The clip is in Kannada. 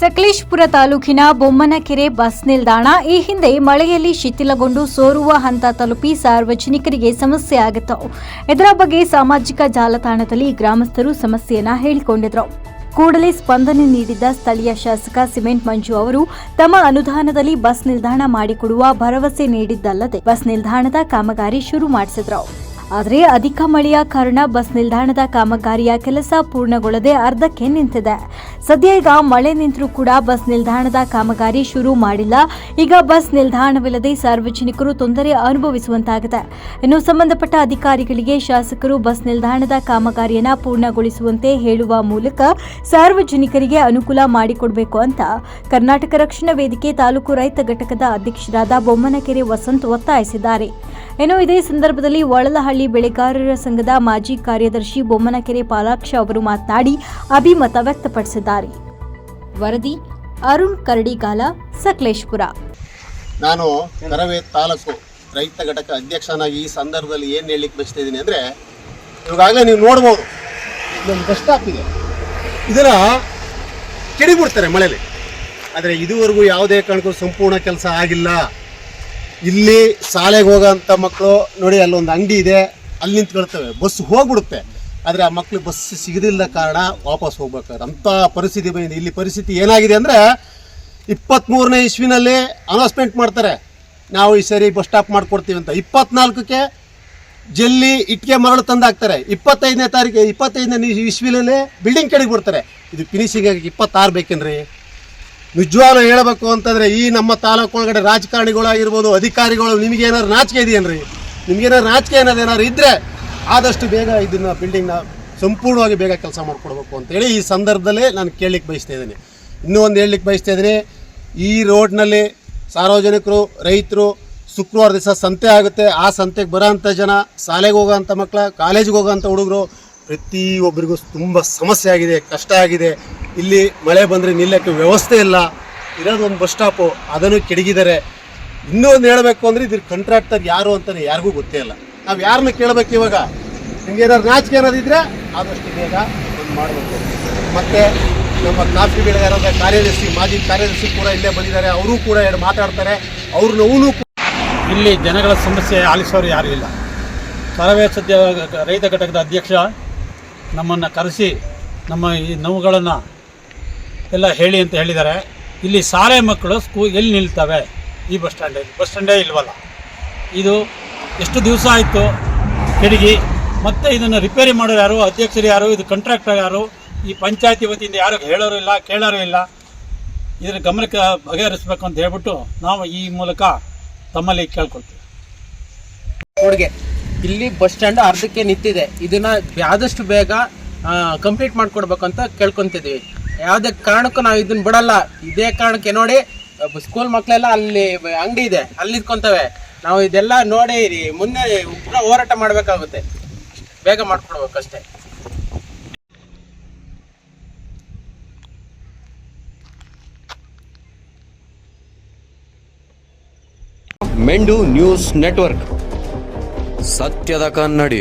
ಸಕಲೇಶ್ಪುರ ತಾಲೂಕಿನ ಬೊಮ್ಮನಕೆರೆ ಬಸ್ ನಿಲ್ದಾಣ, ಈ ಹಿಂದೆ ಮಳೆಯಲ್ಲಿ ಶಿಥಿಲಗೊಂಡು ಸೋರುವ ಹಂತ ತಲುಪಿ ಸಾರ್ವಜನಿಕರಿಗೆ ಸಮಸ್ಯೆ ಆಗಿತ್ತು. ಇದರ ಬಗ್ಗೆ ಸಾಮಾಜಿಕ ಜಾಲತಾಣದಲ್ಲಿ ಗ್ರಾಮಸ್ಥರು ಸಮಸ್ಯೆಯನ್ನ ಹೇಳಿಕೊಂಡಿದ್ರು. ಕೂಡಲೇ ಸ್ಪಂದನೆ ನೀಡಿದ್ದ ಸ್ಥಳೀಯ ಶಾಸಕ ಸಿಮೆಂಟ್ ಮಂಜು ಅವರು, ತಮ್ಮ ಅನುದಾನದಲ್ಲಿ ಬಸ್ ನಿಲ್ದಾಣ ಮಾಡಿಕೊಡುವ ಭರವಸೆ ನೀಡಿದ್ದಲ್ಲದೆ ಬಸ್ ನಿಲ್ದಾಣದ ಕಾಮಗಾರಿ ಶುರು ಮಾಡಿಸಿದ್ರು. ಆದರೆ ಅಧಿಕ ಮಳೆಯ ಕಾರಣ ಬಸ್ ನಿಲ್ದಾಣದ ಕಾಮಗಾರಿಯ ಕೆಲಸ ಪೂರ್ಣಗೊಳ್ಳದೆ ಅರ್ಧಕ್ಕೆ ನಿಂತಿದೆ. ಸದ್ಯ ಈಗ ಮಳೆ ನಿಂತರೂ ಕೂಡ ಬಸ್ ನಿಲ್ದಾಣದ ಕಾಮಗಾರಿ ಶುರು ಮಾಡಿಲ್ಲ. ಈಗ ಬಸ್ ನಿಲ್ದಾಣವಿಲ್ಲದೆ ಸಾರ್ವಜನಿಕರು ತೊಂದರೆ ಅನುಭವಿಸುವಂತಾಗಿದೆ. ಇನ್ನು ಸಂಬಂಧಪಟ್ಟ ಅಧಿಕಾರಿಗಳಿಗೆ ಶಾಸಕರು ಬಸ್ ನಿಲ್ದಾಣದ ಕಾಮಗಾರಿಯನ್ನು ಪೂರ್ಣಗೊಳಿಸುವಂತೆ ಹೇಳುವ ಮೂಲಕ ಸಾರ್ವಜನಿಕರಿಗೆ ಅನುಕೂಲ ಮಾಡಿಕೊಡಬೇಕು ಅಂತ ಕರ್ನಾಟಕ ರಕ್ಷಣಾ ವೇದಿಕೆ ತಾಲೂಕು ರೈತ ಘಟಕದ ಅಧ್ಯಕ್ಷರಾದ ಬೊಮ್ಮನಕೆರೆ ವಸಂತ್ ಒತ್ತಾಯಿಸಿದ್ದಾರೆ. ಇನ್ನು ಇದೇ ಸಂದರ್ಭದಲ್ಲಿ ಒಳಲಹಳ್ಳಿ ಬೆಳೆಗಾರರ ಸಂಘದ ಮಾಜಿ ಕಾರ್ಯದರ್ಶಿ ಬೊಮ್ಮನಕೆರೆ ಪಾಲಾಕ್ಷ ಅವರು ಮಾತನಾಡಿ ಅಭಿಮತ ವ್ಯಕ್ತಪಡಿಸಿದ್ದಾರೆ. ವರದಿ, ಅರುಣ್ ಕರಡಿಗಾಲ, ಸಕಲೇಶ್ಪುರ. ನಾನು ಕರವೇ ತಾಲೂಕು ರೈತ ಘಟಕ ಅಧ್ಯಕ್ಷನಾಗಿ ಈ ಸಂದರ್ಭದಲ್ಲಿ ಏನು ಹೇಳಲಿಕ್ಕೆ ಬಯಸ್ತಾ ಇದ್ದೀನಿ ಅಂದರೆ ಇವಾಗಲೇ ನೀವು ನೋಡ್ಬೋದು, ಇದೊಂದು ಕಷ್ಟ ಆಗ್ತಿದೆ. ಇದರ ಕೆಡಿಬಿಡ್ತಾರೆ ಮಳೆಯಲ್ಲಿ ಆದರೆ ಇದುವರೆಗೂ ಯಾವುದೇ ಕಾರಣಕ್ಕೂ ಸಂಪೂರ್ಣ ಕೆಲಸ ಆಗಿಲ್ಲ. ಇಲ್ಲಿ ಶಾಲೆಗೆ ಹೋಗೋಂಥ ಮಕ್ಕಳು ನೋಡಿ, ಅಲ್ಲೊಂದು ಅಂಗಡಿ ಇದೆ. ಅಲ್ಲಿ ನಿಂತ್ಕೊಳ್ತವೆ. ಬಸ್ ಹೋಗ್ಬಿಡುತ್ತೆ. ಆದರೆ ಆ ಮಕ್ಳು ಬಸ್ ಸಿಗದಿಲ್ಲ ಕಾರಣ ವಾಪಸ್ ಹೋಗ್ಬೇಕಾದ್ರೆ ಅಂಥ ಪರಿಸ್ಥಿತಿ ಬಂದಿದೆ. ಇಲ್ಲಿ ಪರಿಸ್ಥಿತಿ ಏನಾಗಿದೆ ಅಂದರೆ ಇಪ್ಪತ್ತ್ಮೂರನೇ ಇಸ್ವಿನಲ್ಲಿ ಅನೌನ್ಸ್ಮೆಂಟ್ ಮಾಡ್ತಾರೆ. ನಾವು ಈ ಸರಿ ಬಸ್ ಸ್ಟಾಪ್ ಮಾಡಿಕೊಡ್ತೀವಿ ಅಂತ. ಇಪ್ಪತ್ನಾಲ್ಕಕ್ಕೆ ಜಲ್ಲಿ ಇಟ್ಟಿಗೆ ಮರಳು ತಂದು ಹಾಕ್ತಾರೆ ಇಪ್ಪತ್ತೈದನೇ ತಾರೀಕು, ಇಪ್ಪತ್ತೈದನೇ ಇಸ್ವಿನಲ್ಲಿ ಬಿಲ್ಡಿಂಗ್ ಕೆಳಗೆ ಬಿಡ್ತಾರೆ. ಇದು ಫಿನಿಶಿಂಗ್ ಆಗಿ ಇಪ್ಪತ್ತಾರು ಬೇಕೇನ್ರಿ? ನಿಜವಾಗ್ಲೂ ಹೇಳಬೇಕು ಅಂತಂದ್ರೆ ಈ ನಮ್ಮ ತಾಲೂಕು ಒಳಗಡೆ ರಾಜಕಾರಣಿಗಳಾಗಿರ್ಬೋದು, ಅಧಿಕಾರಿಗಳು ನಿಮಗೇನಾದ್ರು ನಾಚಿಕೆ ಇದೆಯೇನ್ರಿ? ನಿಮ್ಗೇನಾದ್ರು ನಾಚಿಕೆ ಅನ್ನೋದು ಏನಾದ್ರು ಇದ್ರೆ ಆದಷ್ಟು ಬೇಗ ಇದನ್ನ ಬಿಲ್ಡಿಂಗ್ನ ಸಂಪೂರ್ಣವಾಗಿ ಬೇಗ ಕೆಲಸ ಮಾಡಿಕೊಡ್ಬೇಕು ಅಂತೇಳಿ ಈ ಸಂದರ್ಭದಲ್ಲೇ ನಾನು ಕೇಳಲಿಕ್ಕೆ ಬಯಸ್ತಾ ಇದ್ದೀನಿ. ಇನ್ನೂ ಒಂದು ಹೇಳಲಿಕ್ಕೆ ಬಯಸ್ತಾ ಇದ್ದೀನಿ, ಈ ರೋಡ್ನಲ್ಲಿ ಸಾರ್ವಜನಿಕರು, ರೈತರು ಶುಕ್ರವಾರ ದಿವಸ ಸಂತೆ ಆಗುತ್ತೆ. ಆ ಸಂತೆಗೆ ಬರೋಂಥ ಜನ, ಶಾಲೆಗೆ ಹೋಗೋಂಥ ಮಕ್ಕಳ ಕಾಲೇಜಿಗೆ ಹೋಗೋಂಥ ಹುಡುಗರು, ಪ್ರತಿಯೊಬ್ಬರಿಗೂ ತುಂಬ ಸಮಸ್ಯೆ ಆಗಿದೆ, ಕಷ್ಟ ಆಗಿದೆ. ಇಲ್ಲಿ ಮಳೆ ಬಂದರೆ ನಿಲ್ಲಕ್ಕೆ ವ್ಯವಸ್ಥೆ ಇಲ್ಲ. ಇರೋದು ಒಂದು ಬಸ್ ಸ್ಟಾಪು, ಅದನ್ನು ಕೆಡಗಿದ್ದಾರೆ. ಇನ್ನೂ ಒಂದು ಹೇಳಬೇಕು ಅಂದರೆ ಇದ್ರ ಕಂಟ್ರಾಕ್ಟರ್ ಯಾರು ಅಂತಲೇ ಯಾರಿಗೂ ಗೊತ್ತೇ ಇಲ್ಲ. ನಾವು ಯಾರನ್ನ ಕೇಳಬೇಕು ಇವಾಗ? ನಿಮ್ಗೆ ಏನಾದ್ರು ನಾಚಿಕೆ ಅನ್ನೋದಿದ್ರೆ ಆದಷ್ಟು ಬೇಗ ಒಂದು ಮಾಡಬೇಕು ಮತ್ತು ನಮ್ಮ ಕಾಫಿ ಬೆಳೆಗಾರರ ಕಾರ್ಯದರ್ಶಿ, ಮಾಜಿ ಕಾರ್ಯದರ್ಶಿ ಕೂಡ ಇಲ್ಲೇ ಬಂದಿದ್ದಾರೆ. ಅವರು ಕೂಡ ಎರಡು ಮಾತಾಡ್ತಾರೆ. ಅವ್ರ ನೋವು ಇಲ್ಲಿ ಜನಗಳ ಸಮಸ್ಯೆ ಆಲಿಸೋರು ಯಾರೂ ಇಲ್ಲ. ಕರವೇ ಸದ್ಯ ರೈತ ಘಟಕದ ಅಧ್ಯಕ್ಷ ನಮ್ಮನ್ನು ಕರೆಸಿ ನಮ್ಮ ಈ ನೋವುಗಳನ್ನು ಎಲ್ಲ ಹೇಳಿ ಅಂತ ಹೇಳಿದ್ದಾರೆ. ಇಲ್ಲಿ ಶಾಲೆ ಮಕ್ಕಳು ಸ್ಕೂ ಎಲ್ಲಿ ನಿಲ್ತವೆ? ಈ ಬಸ್ ಸ್ಟ್ಯಾಂಡಲ್ಲಿ ಬಸ್ ಸ್ಟ್ಯಾಂಡೇ ಇಲ್ವಲ್ಲ? ಇದು ಎಷ್ಟು ದಿವಸ ಆಯಿತು? ಕೆಡಗಿ. ಮತ್ತೆ ಇದನ್ನು ರಿಪೇರಿ ಮಾಡೋರು ಯಾರು? ಅಧ್ಯಕ್ಷರು ಯಾರು? ಇದು ಕಾಂಟ್ರಾಕ್ಟರ್ ಯಾರು? ಈ ಪಂಚಾಯತಿ ವತಿಯಿಂದ ಯಾರು ಹೇಳೋರು ಇಲ್ಲ, ಕೇಳೋರು ಇಲ್ಲ? ಇದರ ಗಮನಕ್ಕೆ ಬಗೆಹರಿಸ್ಬೇಕು ಅಂತ ಹೇಳ್ಬಿಟ್ಟು ನಾವು ಈ ಮೂಲಕ ತಮ್ಮಲ್ಲಿ ಕೇಳ್ಕೊಳ್ತೀವಿ. ಕೊಡುಗೆ. ಇಲ್ಲಿ ಬಸ್ ಸ್ಟ್ಯಾಂಡ್ ಅರ್ಧಕ್ಕೆ ನಿಂತಿದೆ. ಇದನ್ನ ಆದಷ್ಟು ಬೇಗ ಕಂಪ್ಲೀಟ್ ಮಾಡಿಕೊಡ್ಬೇಕಂತ ಕೇಳ್ಕೊತಿದ್ದೀವಿ. ಯಾವುದೇ ಕಾರಣಕ್ಕೂ ನಾವು ಇದನ್ನ ಬಿಡಲ್ಲ. ಇದೇ ಕಾರಣಕ್ಕೆ ನೋಡಿ ಸ್ಕೂಲ್ ಮಕ್ಕಳೆಲ್ಲ ಅಲ್ಲಿ ಅಂಗಡಿ ಇದೆ, ಅಲ್ಲಿ ಇದ್ಕೊಂತವೆ ನಾವು ಇದೆಲ್ಲ ನೋಡಿ ಮುಂದೆ ಉಗ್ರ ಹೋರಾಟ ಮಾಡಬೇಕಾಗುತ್ತೆ. ಬೇಗ ಮಾಡ್ಕೊಡ್ಬೇಕಷ್ಟೇ. ಮೆಂಡು ನ್ಯೂಸ್ ನೆಟ್ವರ್ಕ್. ಸತ್ಯದ ಕನ್ನಡಿ.